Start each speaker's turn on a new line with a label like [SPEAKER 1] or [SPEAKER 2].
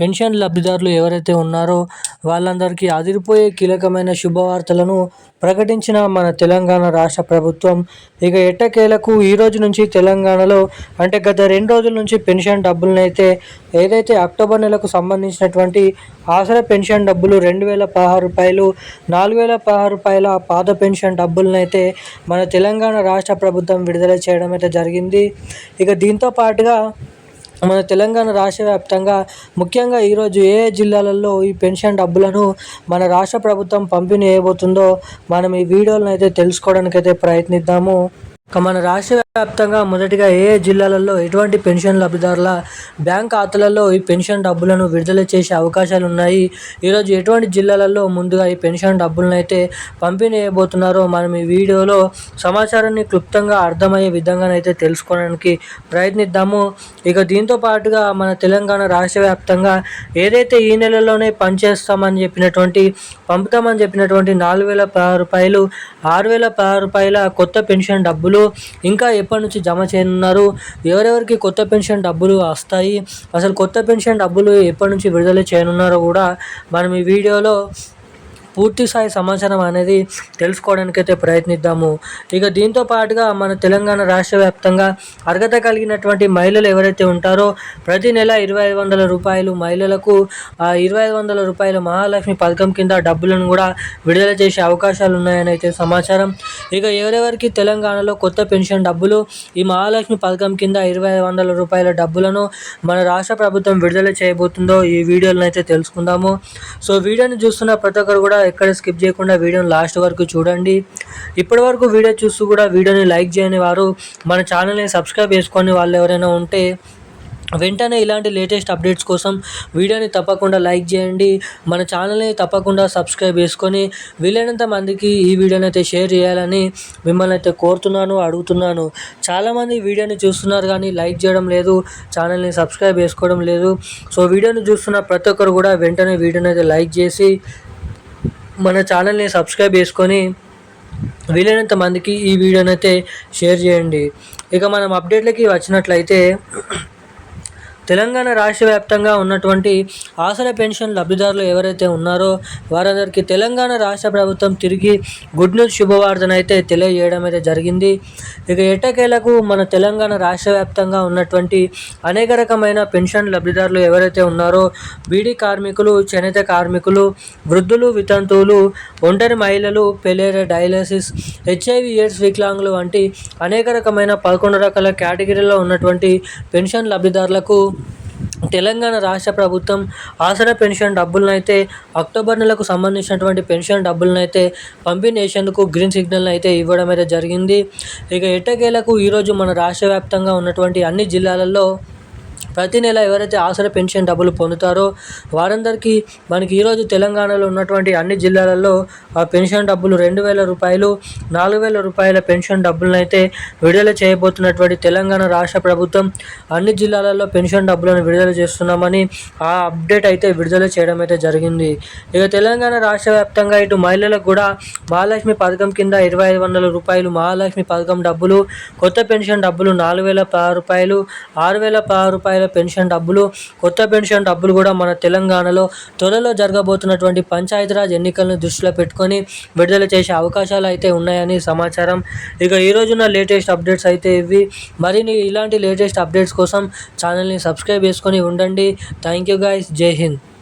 [SPEAKER 1] Pension లబ్ధిదారులు ఎవరైతే ఉన్నారో వాళ్ళందరికీ అదిరిపోయే కీలకమైన శుభవార్తలను ప్రకటించిన మన తెలంగాణ రాష్ట్ర ప్రభుత్వం. ఇక ఎట్టకేలకు ఈ రోజు నుంచి తెలంగాణలో అంటే గత రెండు రోజుల నుంచి పెన్షన్ డబ్బులనైతే ఏదైతే అక్టోబర్ నెలకు సంబంధించినటువంటి ఆసరా పెన్షన్ డబ్బులు రెండు వేల పదహారు రూపాయలు నాలుగు వేల పదహారు రూపాయల పాత పెన్షన్ డబ్బులనైతే అయితే మన తెలంగాణ రాష్ట్ర ప్రభుత్వం విడుదల చేయడం అయితే జరిగింది. ఇక దీంతో పాటుగా మన తెలంగాణ రాష్ట్ర వ్యాప్తంగా ముఖ్యంగా ఈరోజు ఏ ఏ జిల్లాలలో ఈ పెన్షన్ డబ్బులను మన రాష్ట్ర ప్రభుత్వం పంపిణీ చేయబోతుందో మనం ఈ వీడియోలను అయితే తెలుసుకోవడానికి అయితే ప్రయత్నిద్దాము. మన రాష్ట్ర వ్యాప్తంగా మొదటిగా ఏ జిల్లాలలో ఎటువంటి పెన్షన్ లబ్ధిదారుల బ్యాంక్ ఖాతాలలో ఈ పెన్షన్ డబ్బులను విడుదల చేసే అవకాశాలు ఉన్నాయి? ఈరోజు ఎటువంటి జిల్లాలలో ముందుగా ఈ పెన్షన్ డబ్బులను అయితే పంపిణీ చేయబోతున్నారో మనం ఈ వీడియోలో సమాచారాన్ని క్లుప్తంగా అర్థమయ్యే విధంగానైతే తెలుసుకోవడానికి ప్రయత్నిద్దాము. ఇక దీంతో పాటుగా మన తెలంగాణ రాష్ట్ర వ్యాప్తంగా ఏదైతే ఈ నెలలోనే పనిచేస్తామని చెప్పినటువంటి పంపుతామని చెప్పినటువంటి నాలుగు వేల రూపాయలు ఆరు వేల రూపాయల కొత్త పెన్షన్ డబ్బులు ఇంకా ఎప్పటి నుంచి జమ చేయనున్నారు? ఎవరెవరికి కొత్త పెన్షన్ డబ్బులు వస్తాయి? అసలు కొత్త పెన్షన్ డబ్బులు ఎప్పటి నుంచి విడుదల చేయనున్నారో కూడా మనం ఈ వీడియోలో పూర్తి స్థాయి సమాచారం అనేది తెలుసుకోవడానికైతే ప్రయత్నిద్దాము. ఇక దీంతో పాటుగా మన తెలంగాణ రాష్ట్ర వ్యాప్తంగా అర్హత కలిగినటువంటి మహిళలు ఎవరైతే ఉంటారో ప్రతి నెల ఇరవై ఐదు వందల రూపాయలు మహిళలకు ఇరవై ఐదు వందల రూపాయల మహాలక్ష్మి పథకం కింద డబ్బులను కూడా విడుదల చేసే అవకాశాలు ఉన్నాయని అయితే సమాచారం. ఇక ఎవరెవరికి తెలంగాణలో కొత్త పెన్షన్ డబ్బులు ఈ మహాలక్ష్మి పథకం కింద ఇరవై ఐదు వందల రూపాయల డబ్బులను మన రాష్ట్ర ప్రభుత్వం విడుదల చేయబోతుందో ఈ వీడియోలను అయితే తెలుసుకుందాము. సో వీడియోని చూస్తున్న ప్రతి ఒక్కరు కూడా ఎక్కడ స్కిప్ చేయకుండా వీడియోని లాస్ట్ వరకు చూడండి. ఇప్పటి వరకు వీడియో చూస్తూ కూడా వీడియోని లైక్ చేయని వారు మన ఛానల్ని సబ్స్క్రైబ్ చేసుకొని వాళ్ళు ఎవరైనా ఉంటే వెంటనే ఇలాంటి లేటెస్ట్ అప్డేట్స్ కోసం వీడియోని తప్పకుండా లైక్ చేయండి. మన ఛానల్ని తప్పకుండా సబ్స్క్రైబ్ చేసుకొని వీలైనంత మందికి ఈ వీడియోని అయితే షేర్ చేయాలని మిమ్మల్ని అయితే కోరుతున్నాను అడుగుతున్నాను. చాలామంది వీడియోని చూస్తున్నారు కానీ లైక్ చేయడం లేదు ఛానల్ని సబ్స్క్రైబ్ చేసుకోవడం లేదు. సో వీడియోని చూస్తున్న ప్రతి ఒక్కరు కూడా వెంటనే వీడియోని అయితే లైక్ చేసి మన ఛానల్ని సబ్స్క్రైబ్ చేసుకొని వీలైనంత మందికి ఈ వీడియోనైతే షేర్ చేయండి. ఇక మనం అప్డేట్లకి వచ్చినట్లయితే తెలంగాణ రాష్ట్ర వ్యాప్తంగా ఉన్నటువంటి ఆసరా పెన్షన్ లబ్ధిదారులు ఎవరైతే ఉన్నారో వారందరికీ తెలంగాణ రాష్ట్ర ప్రభుత్వం తిరిగి గుడ్ న్యూస్ శుభవార్తను అయితే తెలియజేయడం అయితే జరిగింది. ఇక ఎట్టకేలకు మన తెలంగాణ రాష్ట్ర వ్యాప్తంగా ఉన్నటువంటి అనేక రకమైన పెన్షన్ లబ్ధిదారులు ఎవరైతే ఉన్నారో బీడీ కార్మికులు చేనేత కార్మికులు వృద్ధులు వితంతువులు ఒంటరి మహిళలు పెలేర డయాలసిస్ హెచ్ఐవి ఎయిడ్స్ వికలాంగులు వంటి అనేక రకమైన పదకొండు రకాల కేటగిరీలో ఉన్నటువంటి పెన్షన్ లబ్ధిదారులకు తెలంగాణ రాష్ట్ర ప్రభుత్వం ఆసరా పెన్షన్ డబ్బులను అయితే అక్టోబర్ నెలకు సంబంధించినటువంటి పెన్షన్ డబ్బులను అయితే గ్రీన్ సిగ్నల్ అయితే ఇవ్వడం అయితే జరిగింది. ఇక ఎట్టకేలకు ఈరోజు మన రాష్ట్ర వ్యాప్తంగా ఉన్నటువంటి అన్ని జిల్లాలలో ప్రతి నెల ఎవరైతే ఆసరా పెన్షన్ డబ్బులు పొందుతారో వారందరికీ మనకి ఈరోజు తెలంగాణలో ఉన్నటువంటి అన్ని జిల్లాలలో ఆ పెన్షన్ డబ్బులు రెండు వేల రూపాయలు నాలుగు వేల రూపాయల పెన్షన్ డబ్బులను అయితే విడుదల చేయబోతున్నటువంటి తెలంగాణ రాష్ట్ర ప్రభుత్వం అన్ని జిల్లాలలో పెన్షన్ డబ్బులను విడుదల చేస్తున్నామని ఆ అప్డేట్ అయితే విడుదల చేయడం అయితే జరిగింది. ఇక తెలంగాణ రాష్ట్ర వ్యాప్తంగా ఇటు మహిళలకు కూడా మహాలక్ష్మి పథకం కింద ఇరవై ఐదు వందల రూపాయలు మహాలక్ష్మి పథకం డబ్బులు కొత్త పెన్షన్ డబ్బులు నాలుగు వేల రూపాయలు ఆరు వేల రూపాయలు రూపాయల పెన్షన్ డబ్బులు కొత్త పెన్షన్ డబ్బులు కూడా మన తెలంగాణలో త్వరలో జరగబోతున్నటువంటి పంచాయతీరాజ్ ఎన్నికలను దృష్టిలో పెట్టుకొని విడుదల చేసే అవకాశాలు అయితే ఉన్నాయని సమాచారం. ఇక ఈరోజున్న లేటెస్ట్ అప్డేట్స్ అయితే ఇవి. మరిన్ని ఇలాంటి లేటెస్ట్ అప్డేట్స్ కోసం ఛానల్ని సబ్స్క్రైబ్ చేసుకొని ఉండండి. Thank you guys. Jai Hind.